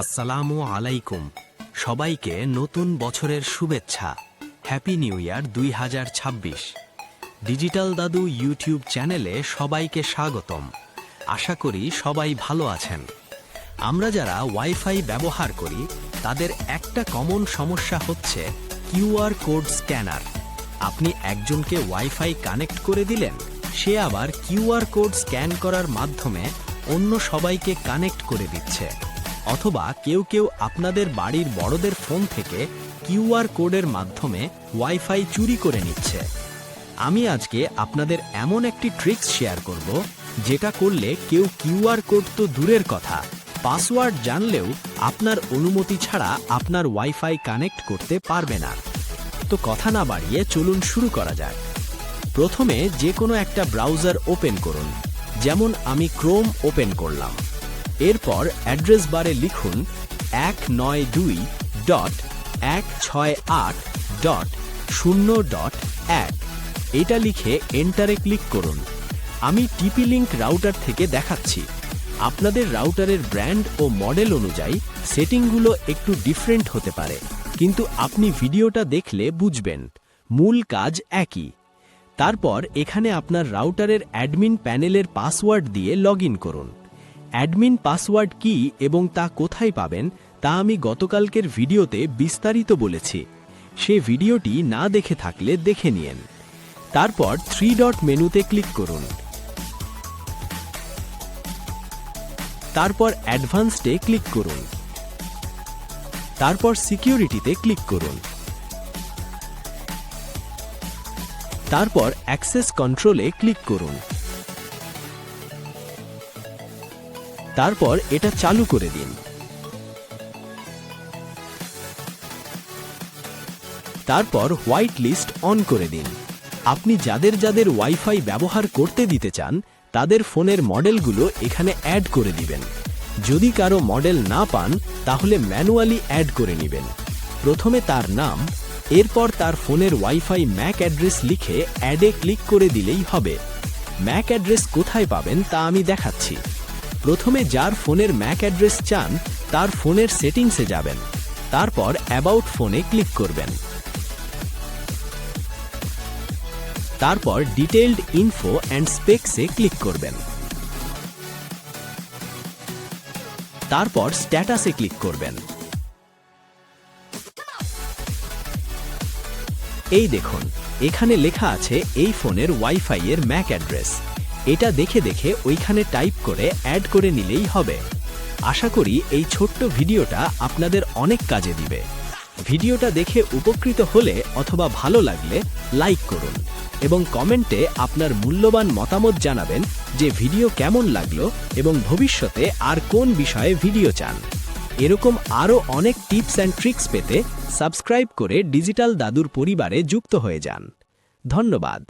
আসসালামু আলাইকুম। সবাইকে নতুন বছরের শুভেচ্ছা। হ্যাপি নিউ ইয়ার দুই হাজার ছাব্বিশ। ডিজিটাল দাদু ইউটিউব চ্যানেলে সবাইকে স্বাগতম। আশা করি সবাই ভালো আছেন। আমরা যারা ওয়াইফাই ব্যবহার করি, তাদের একটা কমন সমস্যা হচ্ছে কিউআর কোড স্ক্যানার। আপনি একজনকে ওয়াইফাই কানেক্ট করে দিলেন, সে আবার কিউআর কোড স্ক্যান করার মাধ্যমে অন্য সবাইকে কানেক্ট করে দিচ্ছে। অথবা কেউ কেউ আপনাদের বাড়ির বড়দের ফোন থেকে কিউআর কোডের মাধ্যমে ওয়াইফাই চুরি করে নিচ্ছে। আমি আজকে আপনাদের এমন একটি ট্রিক্স শেয়ার করব, যেটা করলে কেউ কিউআর কোড তো দূরের কথা, পাসওয়ার্ড জানলেও আপনার অনুমতি ছাড়া আপনার ওয়াইফাই কানেক্ট করতে পারবে না। তো কথা না বাড়িয়ে চলুন শুরু করা যাক। প্রথমে যে কোনো একটা ব্রাউজার ওপেন করুন, যেমন আমি ক্রোম ওপেন করলাম। এরপর অ্যাড্রেস বারে লিখুন এক নয় দুই ডট এক ছয় আট ডট শূন্য ডট এক। এটা লিখে এন্টারে ক্লিক করুন। আমি টিপি লিঙ্ক রাউটার থেকে দেখাচ্ছি। আপনাদের রাউটারের ব্র্যান্ড ও মডেল অনুযায়ী সেটিংগুলো একটু ডিফারেন্ট হতে পারে। কিন্তু আপনি ভিডিওটা দেখলে বুঝবেন। মূল কাজ একই। তারপর এখানে আপনার রাউটারের অ্যাডমিন প্যানেলের পাসওয়ার্ড দিয়ে লগ করুন। অ্যাডমিন পাসওয়ার্ড কি এবং তা কোথায় পাবেন, তা আমি গতকালকের ভিডিওতে বিস্তারিত বলেছি। সে ভিডিওটি না দেখে থাকলে দেখে নিন। তারপর থ্রি ডট মেনুতে ক্লিক করুন। তারপর অ্যাডভান্সডে ক্লিক করুন। তারপর সিকিউরিটিতে ক্লিক করুন। তারপর অ্যাক্সেস কন্ট্রোলে ক্লিক করুন। তারপর এটা চালু করে দিন। তারপর হোয়াইট লিস্ট অন করে দিন। আপনি যাদের যাদের ওয়াইফাই ব্যবহার করতে দিতে চান, তাদের ফোনের মডেলগুলো এখানে অ্যাড করে দিবেন। যদি কারও মডেল না পান, তাহলে ম্যানুয়ালি অ্যাড করে নেবেন। প্রথমে তার নাম, এরপর তার ফোনের ওয়াইফাই ম্যাক অ্যাড্রেস লিখে অ্যাডে ক্লিক করে দিলেই হবে। ম্যাক অ্যাড্রেস কোথায় পাবেন তা আমি দেখাচ্ছি। প্রথমে যার ফোনের ম্যাক অ্যাড্রেস চান, তার ফোনের সেটিংসে যাবেন। তারপর অ্যাবাউট ফোনে ক্লিক করবেন। তারপর ডিটেইলড ইনফো অ্যান্ড স্পেক্সে ক্লিক করবেন। তারপর স্ট্যাটাসে ক্লিক করবেন। এই দেখুন, এখানে লেখা আছে এই ফোনের ওয়াইফাই এর ম্যাক অ্যাড্রেস। এটা দেখে দেখে ওইখানে টাইপ করে অ্যাড করে নিলেই হবে। আশা করি এই ছোট্ট ভিডিওটা আপনাদের অনেক কাজে দিবে। ভিডিওটা দেখে উপকৃত হলে অথবা ভালো লাগলে লাইক করুন এবং কমেন্টে আপনার মূল্যবান মতামত জানাবেন যে ভিডিও কেমন লাগল এবং ভবিষ্যতে আর কোন বিষয়ে ভিডিও চান। এরকম আরও অনেক টিপস অ্যান্ড ট্রিক্স পেতে সাবস্ক্রাইব করে ডিজিটাল দাদুর পরিবারে যুক্ত হয়ে যান। ধন্যবাদ।